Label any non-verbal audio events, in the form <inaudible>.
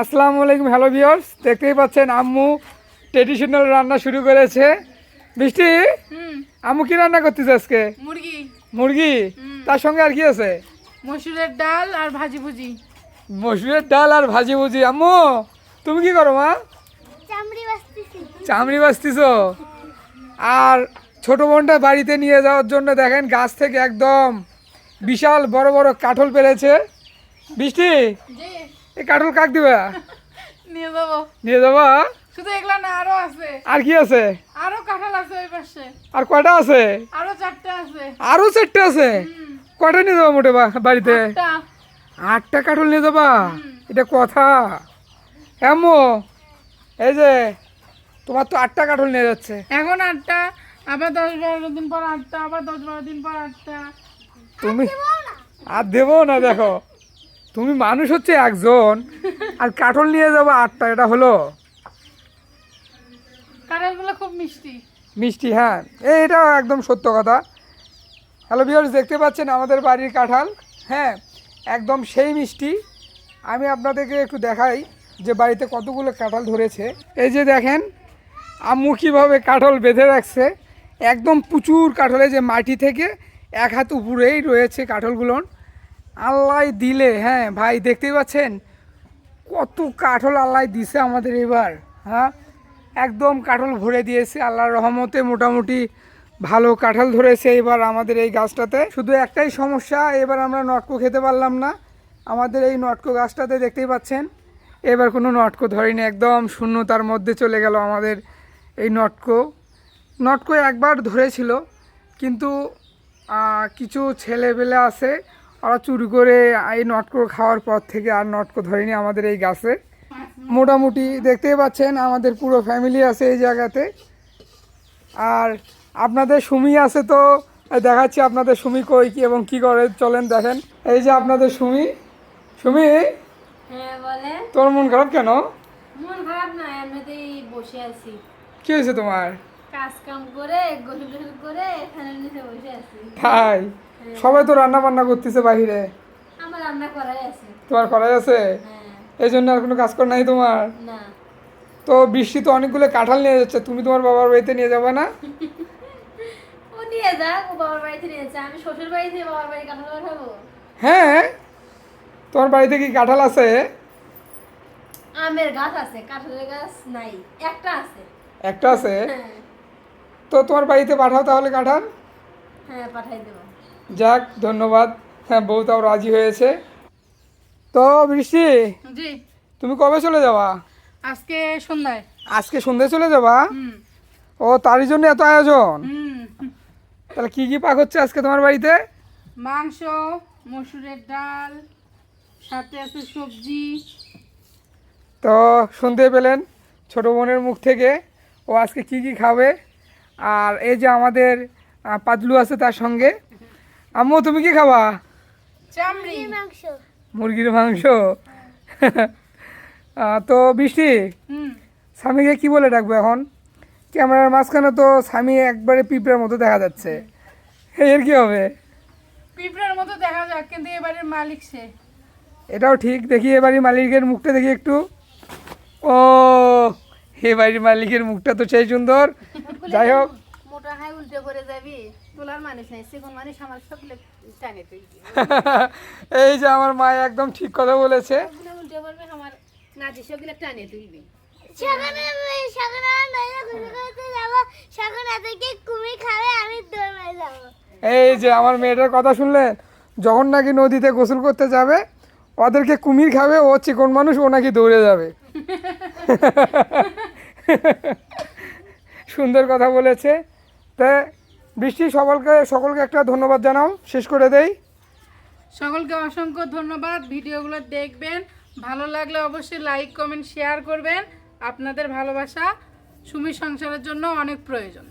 আসসালামু আলাইকুম hello viewers দেখতেই পাচ্ছেন আম্মু ট্রেডিশনাল রান্না শুরু করেছে। বৃষ্টি আম্মু কি রান্না করতেছে আজকে? মুরগি। মুরগি? তার সঙ্গে আর কি আছে? মসুরের ডাল আর ভাজি ভুজি। মসুরের ডাল আর ভাজি ভুজি। আম্মু তুমি কি করো মা? চামড়ি বাঁচতেছি। আর ছোট বোনটা বাড়িতে নিয়ে যাওয়ার জন্য দেখেন গাছ থেকে একদম বিশাল বড় বড় কাঠল পেরেছে। বৃষ্টি জি। এই কাঠল কাক দিবা? নিয়ে যাব। নিয়ে যাবা? শুধু এগুলা না আরও আছে। আর কি আছে? আরও কাঁঠাল আছে ওই পাশে। আর কয়টা আছে? আরও চারটে আছে। আরও চারটে আছে? কয়টা নিয়ে যাব মোটে বাড়িতে? আটটা। আটটা কাঠল নিয়ে যাবা? এটা কথা। এমো এই যে তোমার তো আটটা কাঠল নিয়ে যাচ্ছে। এখন আটটা আবার দশ বারো দিন পর আটটা আবার দশ বারো দিন পর আটটা। তুমি আর দেবো না দেখো। তুমি মানুষ হচ্ছে একজন আর কাঠল নিয়ে যাব আটটা এটা হলো। কাঁঠালগুলো খুব মিষ্টি। মিষ্টি হ্যাঁ। এই এটাও একদম সত্য কথা। হ্যালো ভিউয়ার্স দেখতে পাচ্ছেন আমাদের বাড়ির কাঁঠাল? হ্যাঁ একদম সেই মিষ্টি। আমি আপনাদেরকে একটু দেখাই যে বাড়িতে কতগুলো কাঁঠাল ধরেছে। এই যে দেখেন আম্মু কীভাবে কাঁঠাল বেঁধে রাখছে। একদম প্রচুর কাঁঠালে যে মাটি থেকে এক হাত উপরেই রয়েছে কাঁঠালগুলো। আল্লাহ দিলে হ্যাঁ ভাই, দেখতেই পাচ্ছেন? কত কাঠল আল্লাহ দিছে আমাদের এবার হ্যাঁ? একদম কাঠল ভরে দিয়েছে, আল্লাহর রহমতে মোটামুটি ভালো কাঁঠাল ধরেছে এবার আমাদের এই গাছটাতে। শুধু একটাই সমস্যা, এবার আমরা নটকো খেতে পারলাম না। আমাদের এই নটকো গাছটাতে দেখতেই পাচ্ছেন? এবার কোনো নটকো ধরেনি, একদম শূন্যতার মধ্যে চলে গেল আমাদের এই নটকো। নটকো একবার ধরেছিল, কিন্তু কিছু ছেলেবেলে আছে ওরা চুরি করে এই নটকো খাওয়ার পর থেকে আর নটকো ধরেনি আমাদের এই গাছে। মোটামুটি দেখতেই পাচ্ছেন আমাদের পুরো ফ্যামিলি আছে এই জায়গাতে। আর আপনাদের সুমি আছে তো দেখাচ্ছি আপনাদের সুমি কই কি এবং কি করে চলেন দেখেন। এই যে আপনাদের সুমি। সুমি হ্যাঁ তোর মন খারাপ কেন? মন খারাপ না এমনিতেই বসে আছি। কি হয়েছে তোমার? কাজ কাম করে গোসল টোসল করে এখানে নিচে বসে আছি। তাই সবাই তো রান্না বান্না করতেছে বাহিরে। আমার রান্না করাই আছে। তোমার করাই আছে? হ্যাঁ। এই জন্য আর কোনো কাজ কর নাই তোমার? না। তো বৃষ্টি তো অনেকগুলো কাঁঠাল নিয়ে যাচ্ছে তুমি তোমার বাবার বাড়িতে নিয়ে যাবে না? ও নিয়ে যাক ও বাবার বাড়িতে নিয়েছে আমি শ্বশুর বাড়ি থেকে বাবার বাড়ি কাঁঠাল হ্যাঁ। তোমার বাড়িতে কি কাঁঠাল আছে? আমের গাছ আছে কাঁঠালের গাছ নাই একটা আছে। একটা আছে? হ্যাঁ। তো তোমার বাড়িতে পাঠাও তাহলে কাঁঠাল? হ্যাঁ পাঠাই দেবো। যাক ধন্যবাদ। হ্যাঁ বউ তাও রাজি হয়েছে। তো বৃষ্টি জি। তুমি কবে চলে যাবা? আজকে সন্ধ্যায়। আজকে সন্ধ্যে চলে যাবা? ও তারই জন্য এত আয়োজন? তাহলে কি কি পাক হচ্ছে আজকে তোমার বাড়িতে? মাংস মসুরের ডাল সাথে আছে সবজি। তো শুনতে পেলেন ছোট বোনের মুখ থেকে। ও আজকে কি কি খাবে? আর এই যে আমাদের পাতলু আছে তার সঙ্গে। আম্মু তুমি কি খাবা? চামড়ি। মাংস। মুরগির মাংস। <laughs> তো বৃষ্টি? স্বামীকে কি বলে ডাকবো এখন? ক্যামেরার মাঝখানে তো স্বামী একবারে পিঁপড়ার মতো দেখা যাচ্ছে। <laughs> এর কি হবে? পিঁপড়ার মতো দেখা যাক কিন্তু এবারের মালিক সে। এটাও ঠিক দেখি এবারই মালিকের মুখটা দেখি একটু। ও এ বাড়ির মালিকের মুখটা তো সেই সুন্দর। যাই হোক। <laughs> এই যে আমার মা একদম ঠিক কথা বলেছে। এই যে আমার মেয়েটার কথা শুনলেন? যখন নাকি নদীতে গোসল করতে যাবে ওদেরকে কুমির খাবে ও চিকন মানুষ ও নাকি দৌড়ে যাবে। <laughs> সুন্দর কথা বলেছে। তা বৃষ্টি সকলকে সকলকে একটা ধন্যবাদ জানাও। শেষ করে দেই। সকলকে অসংখ্য ধন্যবাদ। ভিডিওগুলো দেখবেন। ভালো লাগলে অবশ্যই লাইক, কমেন্ট, শেয়ার করবেন। আপনাদের ভালোবাসা সুমি সংসারের জন্য অনেক প্রয়োজন।